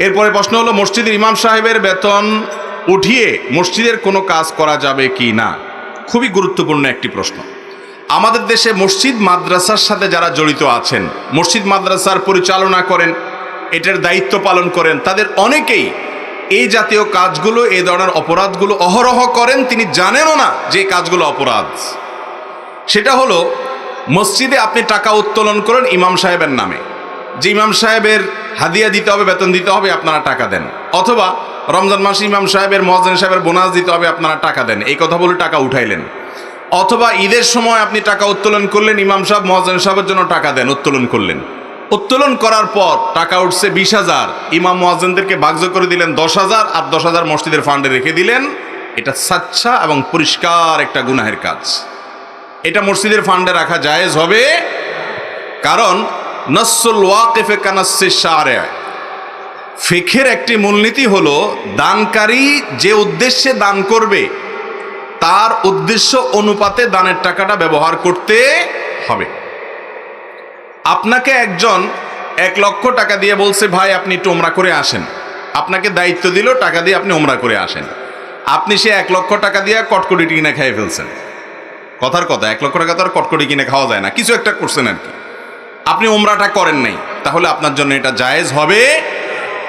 এরপরে প্রশ্ন হলো, মসজিদের ইমাম সাহেবের বেতন উঠিয়ে মসজিদের কোনো কাজ করা যাবে কি না? খুবই গুরুত্বপূর্ণ একটি প্রশ্ন। আমাদের দেশে মসজিদ মাদ্রাসার সাথে যারা জড়িত আছেন, মসজিদ মাদ্রাসার পরিচালনা করেন, এটার দায়িত্ব পালন করেন, তাদের অনেকেই এই জাতীয় কাজগুলো, এই ধরনের অপরাধগুলো অহরহ করেন, তিনি জানেনও না যে কাজগুলো অপরাধ। সেটা হলো, মসজিদে আপনি টাকা উত্তোলন করেন ইমাম সাহেবের নামে। যে ইমাম সাহেবের হাদিয়া দিতে হবে, বেতন দিতে হবে, আপনারা টাকা দেন। অথবা রমজান মাসে ইমাম সাহেবের, মহাজন সাহেবের বোনাস দিতে হবে, আপনারা টাকা দেন। এই কথা বলে টাকা উঠাইলেন। অথবা ঈদের সময় আপনি টাকা উত্তোলন করলেন, ইমাম সাহেব, মহাজন সাহেবের জন্য টাকা দেন, উত্তোলন করলেন। উত্তোলন করার পর টাকা উঠছে বিশ হাজার। ইমাম মহাজনদেরকে ভাগ্য করে দিলেন দশ হাজার আর দশ হাজার মসজিদের ফান্ডে রেখে দিলেন। এটা সাচ্ছা এবং পরিষ্কার একটা গুনাহের কাজ। এটা মসজিদের ফান্ডে রাখা জায়েজ হবে। কারণ নসুল ওয়াকিফে কানাসে সারে ফেখের একটি মূলনীতি হলো, দানকারী যে উদ্দেশ্যে দান করবে, তার উদ্দেশ্য অনুপাতে দানের টাকাটা ব্যবহার করতে হবে। আপনাকে একজন এক লক্ষ টাকা দিয়ে বলছে, ভাই, আপনি একটু ওমরা করে আসেন। আপনাকে দায়িত্ব দিল, টাকা দিয়ে আপনি ওমরা করে আসেন। আপনি সে এক লক্ষ টাকা দিয়ে কটকটি কিনে খেয়ে ফেলছেন। কথার কথা, এক লক্ষ টাকা তো আর কটকটি কিনে খাওয়া যায় না, কিছু একটা করছেন আর কি। আপনি ওমরাটা করেন নাই, তাহলে আপনার জন্য এটা জায়েজ হবে।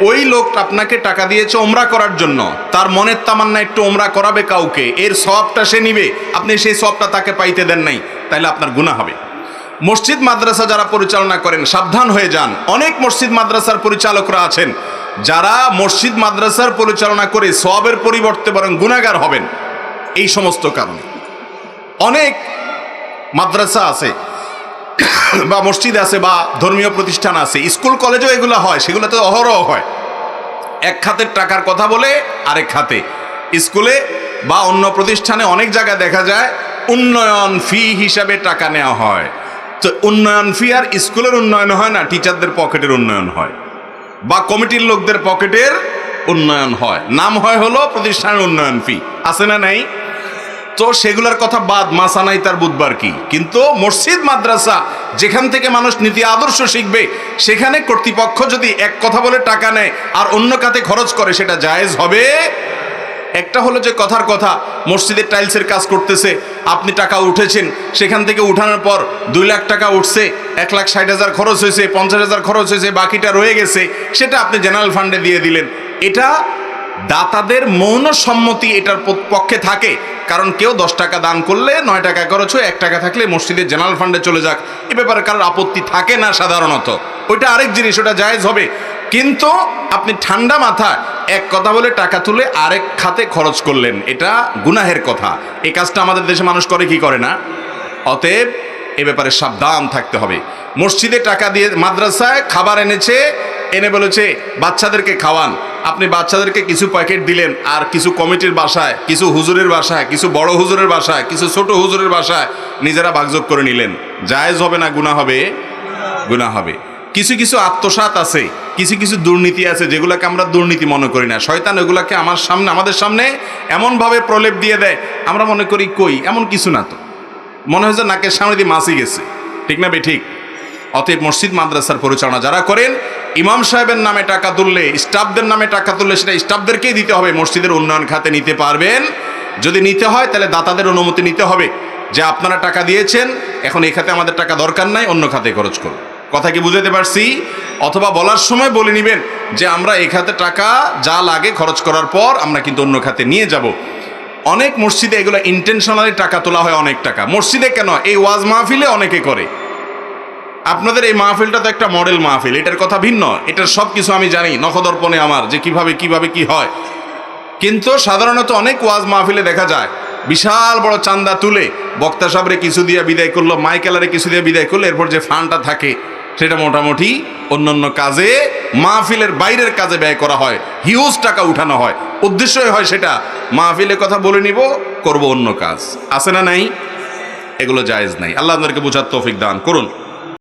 ওই লোক আপনাকে টাকা দিয়েছে ওমরা করার জন্য। তার মনের তামান্না একটু ওমরা করাবে কাউকে, এর সবটা সে নিবে। আপনি সেই সবটা তাকে পাইতে দেন নাই তাহলে আপনার গুণা হবে। মসজিদ মাদ্রাসা যারা পরিচালনা করেন, সাবধান হয়ে যান। অনেক মসজিদ মাদ্রাসার পরিচালকরা আছেন, যারা মসজিদ মাদ্রাসার পরিচালনা করে সবের পরিবর্তে বরং গুণাগার হবেন। এই সমস্ত কারণে। অনেক মাদ্রাসা আছে বা মসজিদ আছে বা ধর্মীয় প্রতিষ্ঠান আছে, স্কুল, কলেজেও এগুলো হয়, সেগুলোতে অহরহ হয়। এক খাতের টাকার কথা বলে, আরেক খাতে। স্কুলে বা অন্য প্রতিষ্ঠানে অনেক জায়গায় দেখা যায়, উন্নয়ন ফি হিসাবে টাকা নেওয়া হয়। তো উন্নয়ন ফি আর স্কুলের উন্নয়ন হয় না, টিচারদের পকেটের উন্নয়ন হয়। বা কমিটির লোকদের পকেটের উন্নয়ন হয়। নাম হয় হলো প্রতিষ্ঠানের উন্নয়ন ফি। আছে না নাই? তো সেগুলোর কথা বাদ মাসা নাই তার বুধবার কি? কিন্তু মসজিদ, মাদ্রাসা, যেখান থেকে মানুষ নীতি আদর্শ শিখবে, সেখানে কর্তৃপক্ষ যদি এক কথা বলে টাকা নেয় আর অন্য কাতে খরচ করে, সেটা জায়েজ হবে? একটা হলো যে কথার কথা, মসজিদের টাইলসের কাজ করতেছে, আপনি টাকা উঠেছেন, সেখান থেকে উঠানোর পর দুই লাখ টাকা উঠছে, এক লাখ ষাট হাজার খরচ হয়েছে, পঞ্চাশ হাজার খরচ হয়েছে, বাকিটা রয়ে গেছে, সেটা আপনি জেনারেল ফান্ডে দিয়ে দিলেন। এটা দাতাদের মৌন সম্মতি এটার পক্ষে থাকে। কারণ কেউ দশ টাকা দান করলে, নয় টাকা খরচ এক টাকা থাকলে মসজিদের জেনারেল ফান্ডে চলে যাক। এ ব্যাপারে কারোর আপত্তি থাকে না সাধারণত। ওইটা আরেক জিনিস, ওটা জায়েজ হবে। কিন্তু আপনি ঠান্ডা মাথা এক কথা বলে টাকা তুলে আরেক খাতে খরচ করলেন, এটা গুনাহের কথা। এই কাজটা আমাদের দেশে মানুষ করে, কি করে না? অতএব এ ব্যাপারে সাবধান থাকতে হবে। মসজিদে টাকা দিয়ে মাদ্রাসায় খাবার এনেছে, এনে বলেছে, বাচ্চাদেরকে খাওয়ান। আপনি বাচ্চাদেরকে কিছু প্যাকেট দিলেন, আর কিছু কমিটির বাসায়, কিছু হুজুরের বাসায়, কিছু বড় হুজুরের বাসায়, কিছু ছোট হুজুরের বাসায় নিজেরা ভাগযোগ করে নিলেন। জায়েজ হবে না গুণা হবে? গুণা হবে। কিছু কিছু আত্মসাত আছে, কিছু কিছু দুর্নীতি আছে, যেগুলোকে আমরা দুর্নীতি মনে করি না। শয়তান ওগুলোকে আমার সামনে, আমাদের সামনে এমনভাবে প্রলেপ দিয়ে দেয়, আমরা মনে করি কই? এমন কিছু না তো। মনে হয় যে নাকের সামনে দিয়ে মাসি গেছে। ঠিক না বে ঠিক? অতএব মসজিদ, মাদ্রাসার পরিচালনা যারা করেন ইমাম সাহেবের নামে টাকা তুললে, স্টাফদের নামে টাকা তুললে সেটা স্টাফদেরকেই দিতে হবে। মসজিদের উন্নয়ন খাতে নিতে পারবেন। যদি নিতে হয়, তাহলে দাতাদের অনুমতি নিতে হবে। যে আপনারা টাকা দিয়েছেন, এখন এই খাতে আমাদের টাকা দরকার নাই, অন্য খাতে খরচ করুন। কথা কি বুঝাতে পারছি? অথবা বলার সময় বলে নেবেন যে, আমরা এই খাতে টাকা যা লাগে খরচ করার পর আমরা কিন্তু অন্য খাতে নিয়ে যাব। অনেক মসজিদে এগুলো ইন্টেনশনালি টাকা তোলা হয় অনেক টাকা। মসজিদে কেন? এই ওয়াজ মাহফিলে অনেকে করে। আপনাদের এই মাহফিলটা তো একটা মডেল মাহফিল, এটার কথা ভিন্ন। এটার সব কিছু আমি জানি নখদর্পণে আমার, যে কীভাবে কীভাবে, কি হয়। কিন্তু সাধারণত অনেক ওয়াজ মাহফিলে দেখা যায়, বিশাল বড় চান্দা তুলে বক্তা সাবরে কিছু দিয়ে বিদায় করল মাইকেলারে কিছু দিয়ে বিদায় করল, এরপর যে ফান্ডটা থাকে, সেটা মোটামুটি অন্যান্য কাজে, মাহফিলের বাইরের কাজে ব্যয় করা হয়, হিউজ টাকা উঠানো হয়। উদ্দেশ্যই হয় সেটা, মাহফিলের কথা বলে নিব, করব অন্য কাজ। আছে না নাই? এগুলো জায়েজ নাই। আল্লাহ আপনাদেরকে বোঝার তৌফিক দান করুন।